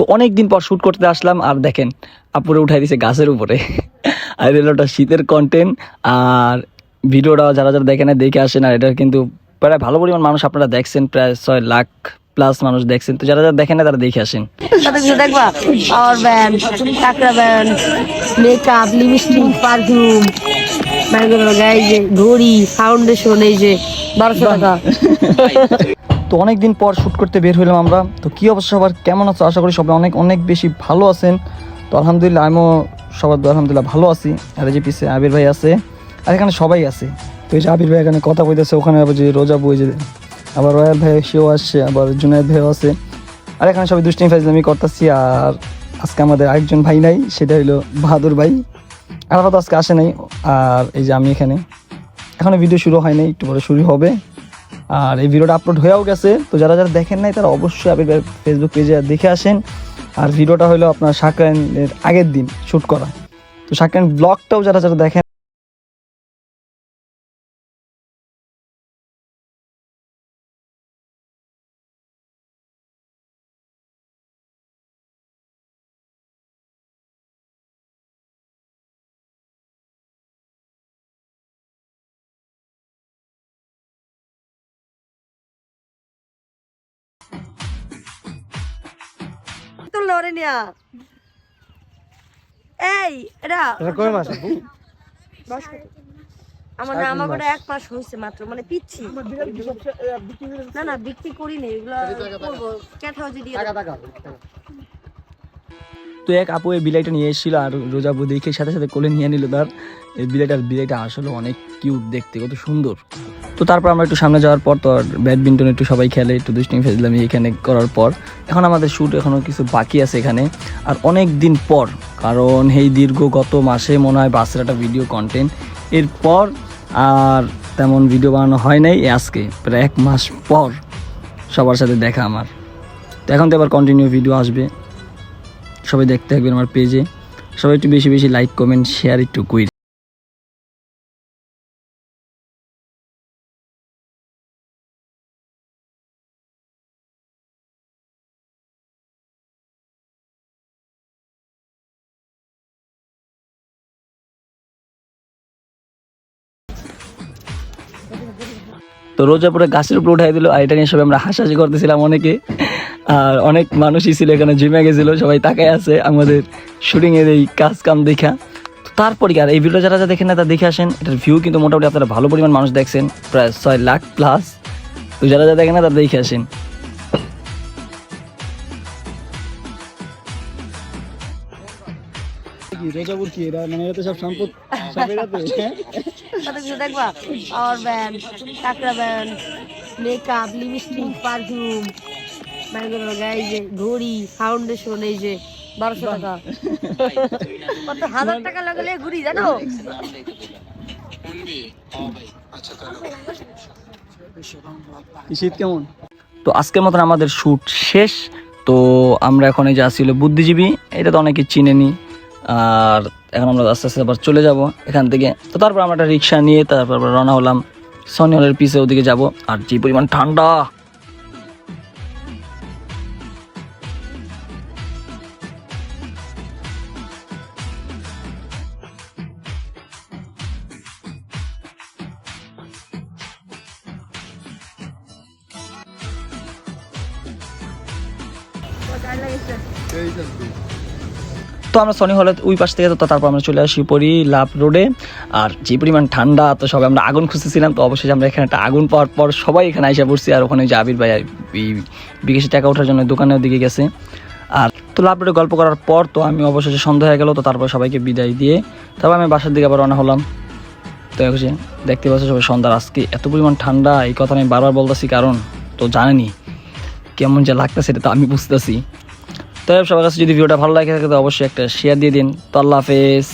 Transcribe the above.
তো অনেক দিন পর শ্যুট করতে আসলাম আর দেখেন আপুরে উঠাই দিছে গাছের উপরে। আর এটা ওটা শীতের কন্টেন্ট আর ভিডিওটা যারা যারা দেখে না দেখে আসেন আর এটা কিন্তু প্রায় ভালো পরিমাণ মানুষ আপনারা দেখছেন প্রায় ছয় লাখ প্লাস মানুষ দেখছেন। তো যারা যারা দেখেন না তারা দেখে আসেন। দেখবা পাওয়ার ব্যান্ড কাঁকড়া ব্যান্ড মেকআপ লিপস্টিক পারফিউম এই যে ঘড়ি ফাউন্ডেশন এই যে বারোশো টাকা। তো অনেক দিন পর শ্যুট করতে বের হইলাম আমরা। তো কি অবস্থা সবার? কেমন আছো? আশা করি সবাই অনেক অনেক বেশি ভালো আছেন। তো আলহামদুলিল্লাহ আমিও সবার আলহামদুলিল্লাহ ভালো আছি। আর যে পিছে আবির ভাই আছে, আর এখানে সবাই আছে। তো এই যে আবির ভাই এখানে কথা কইতেছে, ওখানে আবার যে রোজা বই যে, আবার রয়্যাল ভাই সেও আসছে, আবার জুনায়দ ভাইও আছে। আর এখানে সবাই দুষ্টিং ফাইজলামি করতেছি, আর আজকে আমাদের আরেকজন ভাই নাই, সেটা হলো বাহাদুর ভাই। আর আজকে আসে নাই, আর এই যে আমি এখানে। এখনও ভিডিও শুরু হয় নাই, একটু পরে শুরু হবে। আর এই ভিডিওটা আপলোড হয়েও গেছে। তো যারা যারা দেখেন নাই, তারা অবশ্যই আপনি ফেসবুক পেজে দেখে আসেন। আর ভিডিওটা হলো আপনার সাকরানের আগের দিন শ্যুট করা। তো সাকরান ব্লগটাও যারা যারা দেখেন নিয়া। এই এটা কয় মাস? আমার না আমার এক মাস হয়েছে মাত্র মানে পিচ্ছি। না না বিক্রি করিনি এগুলো করব ক্যাট দিয়ে তো এক আপু এই বিলাইটা নিয়ে এসেছিল আর রোজা বউ দেখে সাথে সাথে কোলে নিয়ে নিল। তার এই বিলাইটার বিলাইটা আসলে অনেক কিউট দেখতে কত সুন্দর। তো তারপর আমরা একটু সামনে যাওয়ার পর তো ব্যাডমিন্টন একটু সবাই খেলে, একটু দুষ্টিং ফেজলামি এখানে করার পর। এখন আমাদের শ্যুট এখনও কিছু বাকি আছে এখানে। আর অনেক দিন পর, কারণ এই দীর্ঘ গত মাসে মনে হয় বাসের একটা ভিডিও কন্টেন্ট এরপর আর তেমন ভিডিও বানানো হয় নাই আজকে, প্রায় এক মাস পর সবার সাথে দেখা আমার। তো এখন তো এবার কন্টিনিউ ভিডিও আসবে। সবাই দেখতে থাকবেন আমার পেজে সবাই একটু বেশি বেশি লাইক কমেন্ট শেয়ার একটু কই তো রোজাপুরে গাছের উপরে উঠাই দিল, আর এটা নিয়ে সবাই আমরা হাসাহাসি করতেছিলাম অনেকে। আর অনেক মানুষই ছিল এখানে, জিমে গেছিল, সবাই তাকায় আছে আমাদের শুটিং এর এই কাজ কাম দেখা তারপরে আর এই ভিডিও যারা যা দেখেন না তা দেখে আসেন, এটার ভিউ কিন্তু মোটামুটি আপনারা ভালো পরিমাণ মানুষ দেখছেন, প্রায় ছয় লাখ প্লাস তো যারা যা দেখেন না, তারা দেখে আসেন। রেজাপুর কি? এরা মানে এরা তো সব সম্পদ সব এরাতে কিছু দেখবা পাওয়ার ব্যান্ড কাঁকড়া ব্যান্ড মেকআপ লিপস্টিক পারফিউম এই যে ঘড়ি ফাউন্ডেশন এই যে বারোশো টাকা। কত হাজার টাকা লাগলে ঘুরি জানো? শীত কেমন? তো আজকের মতন আমাদের শ্যুট শেষ। তো আমরা এখন এই যে আসছিল বুদ্ধিজীবী এটা তো অনেকে চিনেনি। আর এখন আমরা আস্তে আস্তে আবার চলে যাব এখান থেকে। তো তারপর আমরা একটা রিক্সা নিয়ে তারপর রওনা হলাম সনি হলের পিছে ওদিকে যাব। আর যে পরিমাণ ঠান্ডা! তো আমরা সনি হলে ওই পাশ থেকে তো তারপর আমরা চলে আসি পড়ি লাভ রোডে। আর যে পরিমাণ ঠান্ডা, তো সবাই আমরা আগুন খুঁজতেছিলাম, তো অবশ্যই আমরা এখানে একটা আগুন পাওয়ার পর সবাই এখানে আইসা পড়ছি, আর ওখানে যে আবির ভাই বিকাশে টাকা ওঠার জন্য দোকানের দিকে গেছে। আর তো লাভ রোডে গল্প করার পর তো আমি অবশেষে সন্ধ্যা হয়ে গেল, তো তারপর সবাইকে বিদায় দিয়ে তারপর আমি বাসার দিকে আবার রওনা হলাম। তো হচ্ছে দেখতে পাচ্ছি সবাই সন্ধ্যার আজকে এত পরিমাণ ঠান্ডা, এই কথা আমি বারবার বলতেছি, কারণ তো জানেনি কেমন যে লাগতেছে, এটা তো আমি বুঝতেছি। তো সবার কাছে যদি ভিডিওটা ভালো লাগে থাকে তো অবশ্যই একটা শেয়ার দিয়ে দিন। তো আল্লাহ হাফেজ।